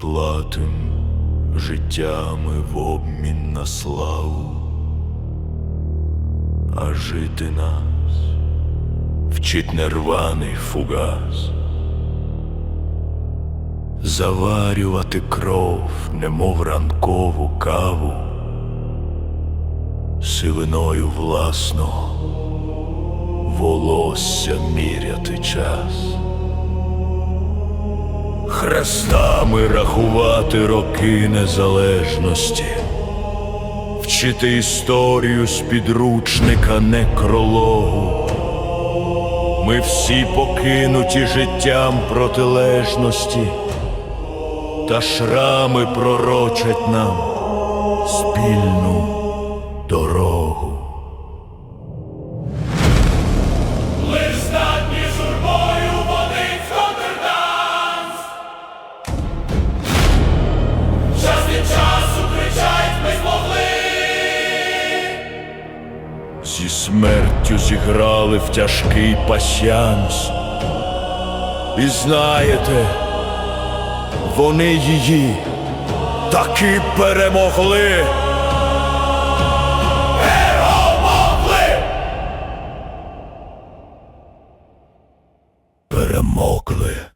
Платим життями в обмін на славу, а жити нас вчить нерваний фугас. Заварювати кров, немов ранкову каву, сивиною власного волосся міряти час. Хрестами рахувати роки незалежності, вчити історію з підручника некрологу. Ми всі покинуті життям протилежності, та шрами пророчать нам спільну зі смертю зіграли в тяжкий пасіанс. І знаєте, вони її таки перемогли. Перемогли. Перемогли.